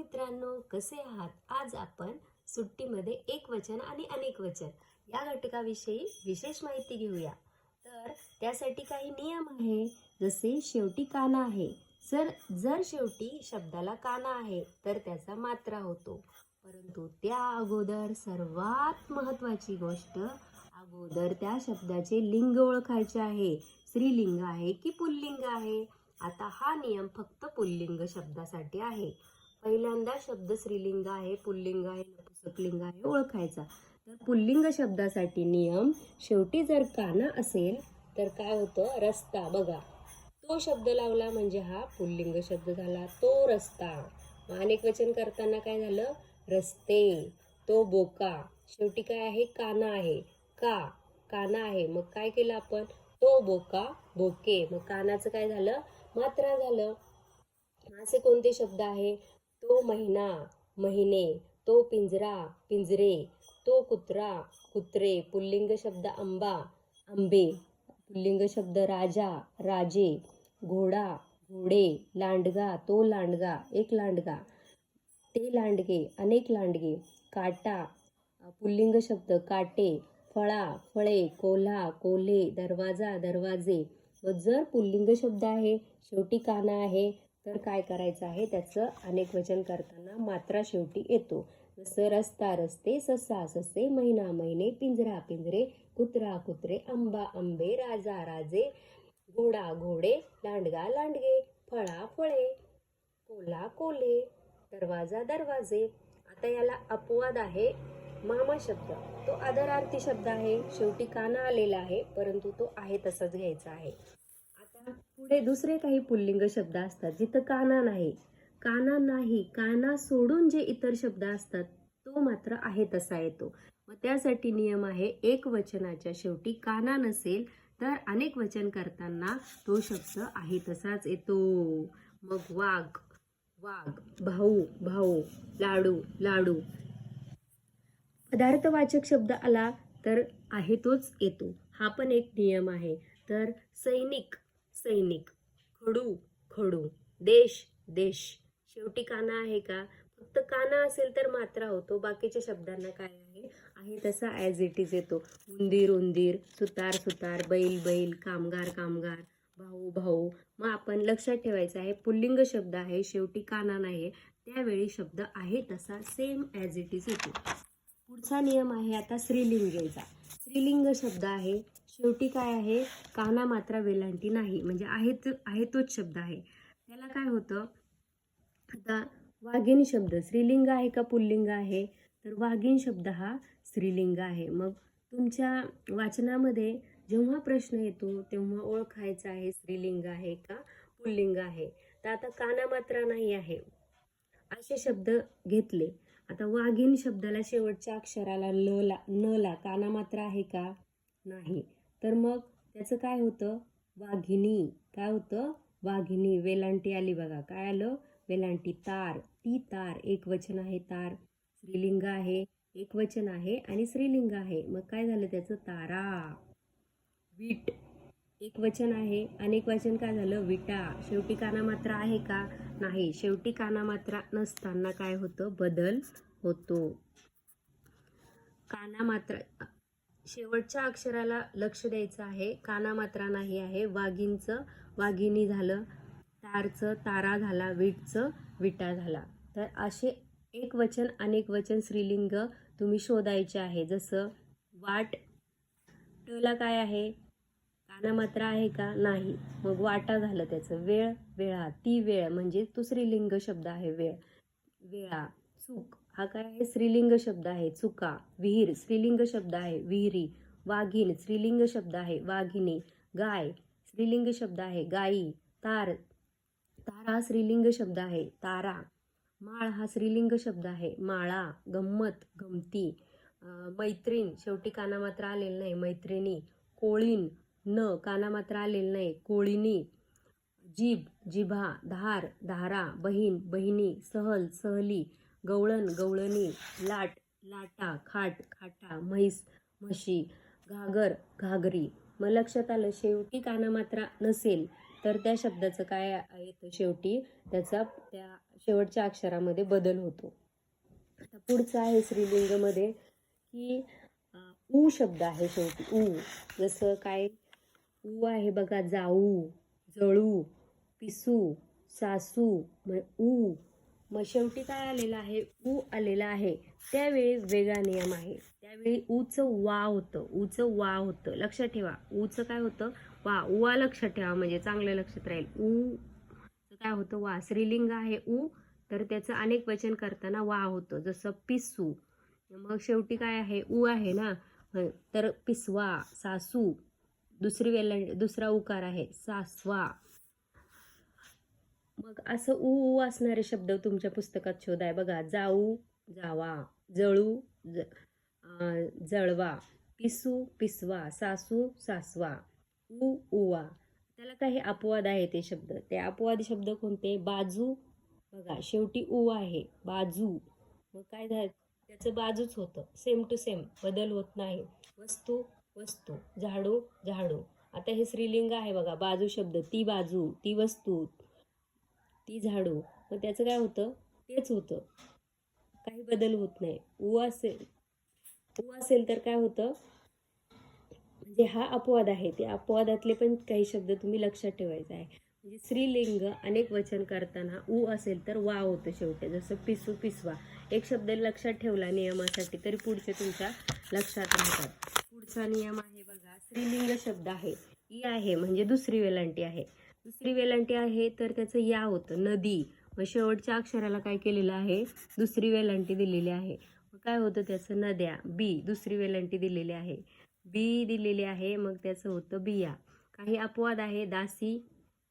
मित्रांनो कसे आहात? आज आपण सुट्टीमध्ये एक वचन आणि अनेक वचन या घटकाविषयी विशेष माहिती घेऊया. तर त्यासाठी काही नियम आहे. जसे शेवटी काना आहे. जर जर शेवटी शब्दाला काना आहे तर त्याचा मात्रा होतो. परंतु त्या अगोदर सर्वात महत्वाची गोष्ट अगोदर त्या शब्दाचे लिंग ओळखायचे आहे. स्त्रीलिंग आहे की पुल्लिंग आहे? आता हा नियम फक्त पुल्लिंग शब्दासाठी आहे. पहिल्यांदा शब्द स्त्रीलिंग आहे पुल्लिंग आहे नपुसकलिंग आहे ओळखायचा. तर पुल्लिंग शब्दासाठी नियम शेवटी जर काना असेल तर काय होतं? रस्ता. बघा तो शब्द लावला म्हणजे हा पुल्लिंग शब्द झाला. तो रस्ता. अनेक वचन करताना काय झालं? रस्ते. तो बोका. शेवटी काय आहे? काना आहे. का? काना आहे. मग काय केलं आपण? तो बोका बोके. मग कानाचं काय झालं? मात्रा झालं. असे कोणते शब्द आहे? तो महिना महिने तो पिंजरा पिंजरे तो कुत्रा कुत्रे पुल्लिंग शब्द आंबा आंबे पुल्लिंग शब्द राजा राजे घोडा घोडे लांडगा तो लांडगा एक लांडगा ते लांडगे अनेक लांडगे काटा पुल्लिंग शब्द काटे फळा फळे कोल्हा कोल्हे दरवाजा दरवाजे व जर पुल्लिंग शब्द आहे शेवटी काना आहे तर काय करायचं आहे? त्याचं अनेक वचन करताना मात्रा शेवटी येतो. जसं रस्ता रस्ते ससा ससे महिना महिने पिंजरा पिंजरे कुत्रा कुत्रे आंबा आंबे राजा राजे घोडा घोडे लांडगा लांडगे फळा फळे कोला कोले दरवाजा दरवाजे. आता याला अपवाद आहे. मामा शब्द. तो आदरार्थी शब्द आहे. शेवटी काना आलेला आहे परंतु तो आहे तसाच घ्यायचा आहे. पुढे दुसरे काही पुल्लिंग शब्द असतात जिथं काना नाही. काना नाही काना सोडून जे इतर शब्द असतात तो मात्र आहे तसा येतो. मग त्यासाठी नियम आहे एक वचनाच्या शेवटी काना नसेल तर अनेक वचन करताना तो शब्द आहे तसाच येतो. मग वाघ वाघ भाऊ भाऊ लाडू लाडू. पदार्थवाचक शब्द आला तर आहे तोच येतो. हा पण एक नियम आहे. तर सैनिक सैनिक. खडू खडू. देश देश. शेवटी काना आहे का? फक्त काना असेल तर मात्रा होतो. बाकीच्या शब्दांना काय आहे? आहे तसा ॲज इट इज येतो. उंदीर उंदीर. सुतार सुतार. बैल बैल. कामगार कामगार. भाऊ भाऊ. मग आपण लक्षात ठेवायचं आहे पुल्लिंग शब्द आहे शेवटी काना नाही त्यावेळी शब्द आहे तसा सेम ॲज इट इज येतो. पुढचा नियम आहे आता स्त्रीलिंगेचा. स्त्रीलिंग शब्द आहे. शेवटी काय आहे? काना मात्रा वेलांटी नाही. म्हणजे आहे तो आहे तोच शब्द आहे. त्याला काय होतं? आता वाघिणी शब्द स्त्रीलिंग आहे का पुल्लिंग आहे? तर वाघीण शब्द हा स्त्रीलिंग आहे. मग तुमच्या वाचनामध्ये जेव्हा प्रश्न येतो तेव्हा ओळखायचा आहे स्त्रीलिंग आहे का पुल्लिंग आहे? तर आता काना मात्रा नाही आहे. असे शब्द घेतले. आता वाघीण शब्दाला शेवटच्या अक्षराला ल ला न ला काना मात्र आहे का? नाही. तर मग त्याचं काय होतं? वाघिणी. काय होतं? वाघिणी. वेलांटी आली बघा. काय आलं? वेलांटी. तार. ती तार. एक वचन आहे तार. स्त्रीलिंग आहे. एक वचन आहे आणि स्त्रीलिंग आहे. मग काय झालं त्याचं? तारा. वीट. एक वचन आहे. अनेक वचन काय झालं? विटा. शेवटी काना मात्रा आहे का? नाही. शेवटी काना मात्रा नसताना काय होतं? बदल होतो. काना मात्रा शेवटच्या अक्षराला लक्ष द्यायचं आहे. काना मात्रा नाही आहे. वाघींचं वाघिणी झालं तारचं तारा झाला विटचं विटा झाला. तर असे एक वचन अनेक वचन स्त्रीलिंग तुम्ही शोधायचे आहे. जसं वाट टला काय आहे? काना मात्र आहे का? नाही. मग वाटा झालं त्याचं. वेळ वेळा. ती वेळ म्हणजे तो स्त्रीलिंग शब्द आहे वेळ. वेळा. चूक. हा काय आहे? स्त्रीलिंग शब्द आहे. चुका. विहीर. स्त्रीलिंग शब्द आहे. विहिरी. वाघीण. स्त्रीलिंग शब्द आहे. वाघिणी. गाय. स्त्रीलिंग शब्द आहे. गायी तार. तारा स्त्रीलिंग शब्द आहे. तारा. माळ हा स्त्रीलिंग शब्द आहे. माळा. गंमत. गमती. मैत्रीण. शेवटी काना मात्र आलेलं नाही. मैत्रिणी. कोळीण. न काना मात्र आलेलं नाही. कोळीनी जीभ जिभा धार धारा बहीण बहिणी सहल सहली गवळण गवळणी लाट लाटा खाट खाटा म्हैस म्हशी घागर घागरी. मग लक्षात आलं शेवटी कानामात्रा नसेल तर त्या शब्दाचं काय येतं शेवटी? त्याचा त्या शेवटच्या अक्षरामध्ये बदल होतो. आता पुढचं आहे स्त्रीलिंगमध्ये की ऊ शब्द आहे शेवटी. ऊ जसं काय ऊ आहे बघा जाऊ जळू पिसू सासू मग ऊ. मग शेवटी काय आलेलं आहे? ऊ आलेला आहे. त्यावेळी वेगळा नियम आहे. त्यावेळी ऊचं वा होतं. ऊचं वा होतं. लक्षात ठेवा. ऊचं काय होतं? वा. उवा लक्षात ठेवा. म्हणजे चांगलं लक्षात राहील. ऊ काय होतं? वा. स्त्रीलिंग आहे ऊ. तर त्याचं अनेक वचन करताना वा होतं. जसं पिसू. मग शेवटी काय आहे? ऊ आहे ना? हं, तर पिसवा सासू दुसरी वेलं दुसरा उकार आहे सासवा. मग असं ऊ ऊ असणारे शब्द तुमच्या पुस्तकात शोधाय. बघा जाऊ जावा जळू ज जळवा पिसू पिसवा सासू सासवा ऊ उवा. त्याला काही अपवाद आहे ते शब्द. ते अपवाद शब्द कोणते? बाजू. बघा शेवटी ऊ आहे बाजू. मग काय झालं त्याचं बाजूच होतं. सेम टू सेम बदल होत नाही. वस्तू वस्तू झाडू झाडू. आता हे स्त्रीलिंग आहे बघा बाजू शब्द ती बाजू ती वस्तू ती झाडू. मग त्याचं काय होतं? तेच होतं. काही बदल होत नाही. ऊ असेल ऊ असेल तर काय होतं? म्हणजे हा अपवाद आहे. ते अपवादातले पण काही शब्द तुम्ही लक्षात ठेवायचा आहे. म्हणजे स्त्रीलिंग अनेक वचन करताना ऊ असेल तर वा होतं शेवटी. जसं पिसू पिसवा. एक शब्द लक्षात ठेवला नियमासाठी तरी पुढचे तुमच्या लक्षात राहतात. पुढचा नियम आहे बघा. स्त्रीलिंग शब्द आहे. ई आहे म्हणजे दुसरी वेलांटी आहे. दुसरी वेलांटी आहे तर त्याचं या होतं नदी. मग शेवटच्या अक्षराला काय केलेलं आहे? दुसरी वेलांटी दिलेली आहे. मग काय होतं? त्याचं नद्या बी दुसरी वेलांटी दिलेली आहे. बी दिलेली आहे मग त्याचं होतं बिया. काही अपवाद आहे? दासी.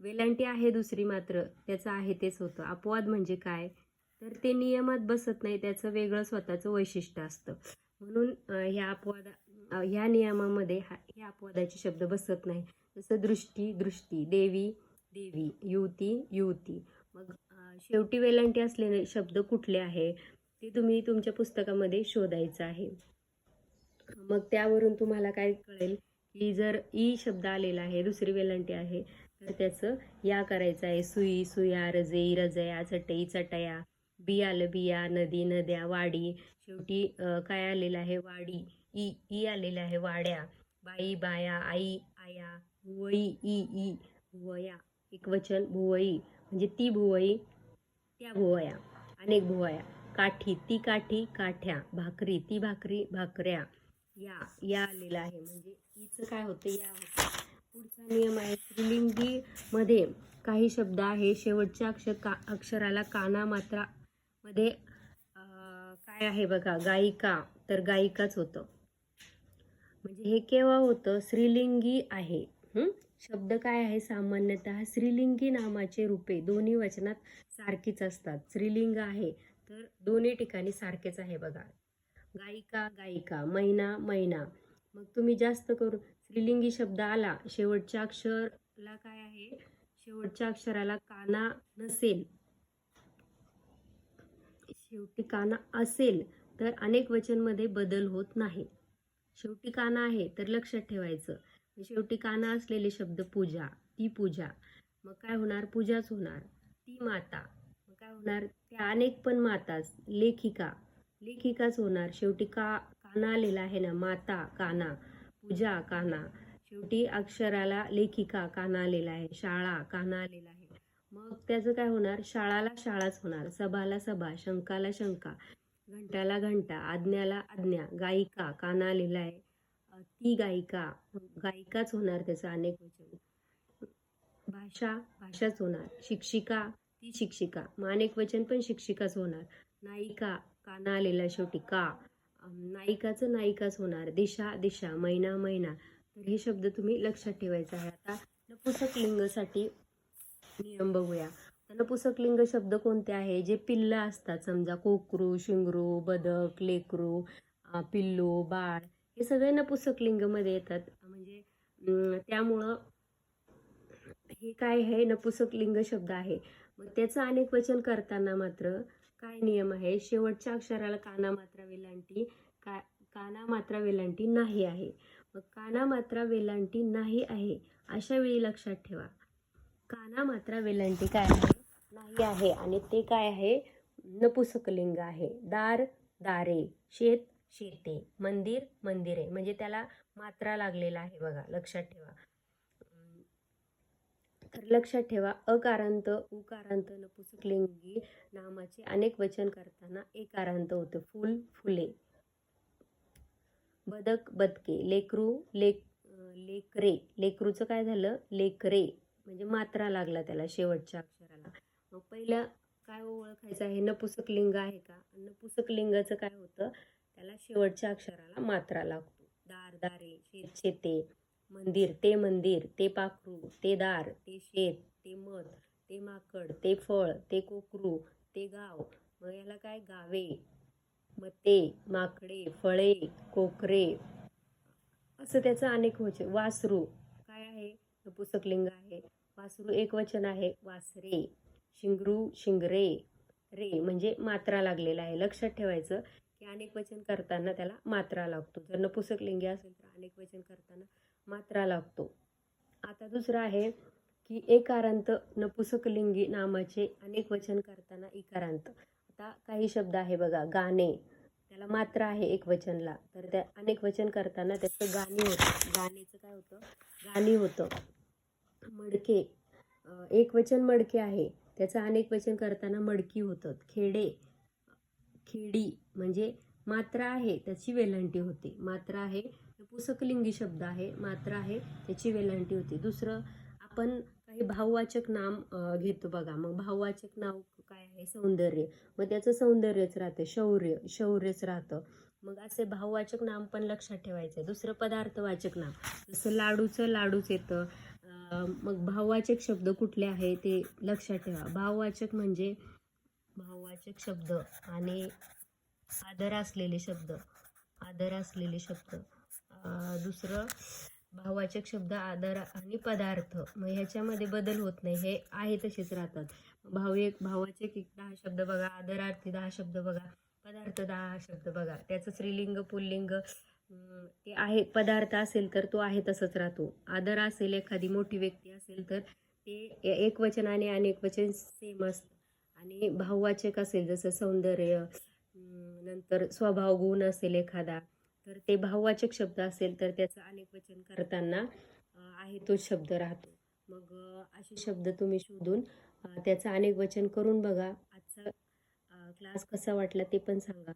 वेलांटी आहे दुसरी मात्र त्याचं आहे तेच होतं. अपवाद म्हणजे काय? तर ते नियमात बसत नाही त्याचं वेगळं स्वतःचं वैशिष्ट्य असतं. म्हणून ह्या अपवादा ह्या नियमामध्ये हा ह्या अपवादाचे शब्द बसत नाही. जसं दृष्टी दृष्टी देवी देवी युवती युवती. मग शेवटी वेलांटी असलेले शब्द कुठले आहे? ते तुम्ही तुमच्या पुस्तकामध्ये शोधायचं आहे. मग त्यावरून तुम्हाला काय कळेल की जर ई शब्द आलेला आहे दुसरी वेलांटी आहे तर त्याचं या करायचं आहे. सुई सुया रजई रजया चटई चटया. बियाल बिया नदी नद्या वाडी. शेवटी काय आलेलं आहे? वाडी. ई ई आलेलं आहे वाड्या. बाई बाया आई आया भुवई ई ई भुवया एक वचन भुवई म्हणजे ती भुवई त्या भुवया अनेक भुवया काठी ती काठी काठ्या. भाकरी ती भाकरी भाकऱ्या. या या आलेलं आहे. म्हणजे हिचं काय होतं? या होतं. पुढचा नियम आहे स्त्रीलिंगी मध्ये काही शब्द आहे. शेवटच्या अक्षर का अक्षराला काना मात्रा मध्ये काय आहे बघा? गायिका. तर गायिकाच होतं. म्हणजे हे केव्हा होतं? स्त्रीलिंगी आहे. शब्द काय आहे सामान्यतः? स्त्रीलिंगी नामाचे रूपे दोन्ही वचनात सारखीच असतात. स्त्रीलिंग आहे तर दोन्ही ठिकाणी सारखेच आहे बघा. गायिका गायिका महिना महिना. मग तुम्ही जास्त करून स्त्रीलिंगी शब्द आला शेवटच्या अक्षरला काय आहे? शेवटच्या अक्षराला काना नसेल. शेवटी काना असेल तर अनेक वचनमध्ये बदल होत नाही. शेवटी काना आहे तर लक्षात ठेवायचं. शेवटी काना असलेले शब्द पूजा ती पूजा. मग काय होणार? पूजाच होणार. ती माता. मग काय होणार? त्या अनेक पण माताच. लेखिका. लेखिकाच होणार. शेवटी का काना आलेला आहे ना? माता काना. पूजा काना. शेवटी अक्षराला लेखिका काना आलेला आहे. शाळा काना आलेला आहे. मग त्याचं काय होणार? शाळाला शाळाच होणार. सभाला सभा शंकाला शंका. घंटाला घंटा आज्ञाला आज्ञा गायिका काना आलेला आहे ती गायिका गायिकाच होणार त्याचं अनेक वचन. भाषा भाषाच होणार. शिक्षिका ती शिक्षिका. मग अनेक वचन पण शिक्षिकाच होणार. नायिका काना आलेला शेवटी का? नायिकाचं नायिकाच होणार. दिशा दिशा महिना महिना तर हे शब्द तुम्ही लक्षात ठेवायचं आहे. आता नपुसक लिंगसाठी नियम बघूया. नपुसकलिंग नपुसक लिंग शब्द कोणते आहे? जे पिल्लं असतात समजा कोकरू शिंगरू बदक लेकरू पिल्लू बाळ हे सगळे नपुसक लिंगमध्ये येतात. म्हणजे त्यामुळं हे काय आहे? नपुसक लिंग शब्द आहे. मग त्याचं अनेक वचन करताना मात्र काय नियम आहे? शेवटच्या अक्षराला काना मात्रा वेलांटी का काना मात्रा वेलांटी नाही आहे. मग काना मात्रा वेलांटी नाही आहे अशा वेळी लक्षात ठेवा. काना मात्रा वेलांटी काय आहे? नाही आहे. आणि ते काय आहे? नपुसकलिंग आहे. दार दारे. शेत शेते. मंदिर मंदिरे. म्हणजे त्याला मात्रा लागलेला आहे बघा. लक्षात ठेवा. तर लक्षात ठेवा अकारांत उकारांत नपुसकलिंगी नामाचे अनेक वचन करताना एकारांत होते. फुल फुले. बदक बदके. लेकरू लेक लेकरे. लेकरूचं काय झालं? लेकरे. म्हणजे मात्रा लागला त्याला शेवटच्या अक्षराला. मग पहिलं काय ओळखायचं आहे? नपुसक लिंग आहे का? नपुसक लिंगाचं काय होतं? त्याला शेवटच्या अक्षराला मात्रा लागतो. दार दारे शेत शेते मंदिर ते मंदिर ते पाखरू ते दार ते शेत ते मध ते माकड ते फळ ते कोकरू ते गाव. मग याला काय? गावे मते माकडे फळे कोकरे. असं त्याचं अनेक होचे वासरू. काय आहे? नपुसकलिंग आहे. वासरू एक वचन आहे वासरे शिंगरू शिंगरे रे म्हणजे मात्रा लागलेला आहे. लक्षात ठेवायचं की अनेक वचन करताना त्याला मात्रा लागतो. जर नपुसकलिंगी असेल तर अनेक वचन करताना मात्रा लागतो. आता दुसरं आहे की एकारांत नपुसकलिंगी नामाचे अनेक वचन करताना इकारांत आता काही शब्द आहे बघा गाणे. त्याला मात्र आहे एक वचनला. तर त्या अनेक वचन करताना त्याचं गाणी होतं. गाण्याचं काय होतं? गाणी होतं. मडके एक वचन मडके आहे. त्याचं अनेक वचन करताना मडकी होतं. खेडे खेडी म्हणजे मात्रा आहे त्याची वेलांटी होते. मात्रा आहे पुसकलिंगी शब्द आहे. मात्रा आहे त्याची वेलांटी होते. दुसरं आपण काही भाववाचक नाम घेतो बघा. मग भाववाचक नाव काय आहे? सौंदर्य. मग त्याचं सौंदर्यच राहतं. शौर्य शौर्यच राहतं. मग असे भाववाचक नाम पण लक्षात ठेवायचं. आहे दुसरं पदार्थवाचक नाम. जसं लाडूचं लाडूच येतं. मग भाववाचक शब्द कुठले आहे ते लक्षात ठेवा. भाववाचक म्हणजे भाववाचक शब्द आणि आदर असलेले शब्द. आदर असलेले शब्द. दुसरं भाववाचक शब्द आदर आणि पदार्थ. मग ह्याच्यामध्ये बदल होत नाही. हे आहे तसेच राहतात. भाव एक भावाचे एक दहा शब्द बघा. आदरार्थी दहा शब्द बघा. पदार्थ दहा शब्द बघा. त्याचं स्त्रीलिंग पुल्लिंग ते आहे पदार्थ असेल तर तो आहे तसंच राहतो. आदर असेल एखादी मोठी व्यक्ती असेल तर ते ए- एक वचन आणि अनेक वचन सेम असतं. आणि भाववाचक असेल जसं सौंदर्य नंतर स्वभाव गुण असेल एखादा तर ते भाववाचक शब्द असेल तर त्याचं अनेक वचन करताना आहे तोच शब्द राहतो. मग असे शब्द तुम्ही शोधून त्याचं अनेक वचन करून बघा. आजचा क्लास कसा वाटला ते पण सांगा.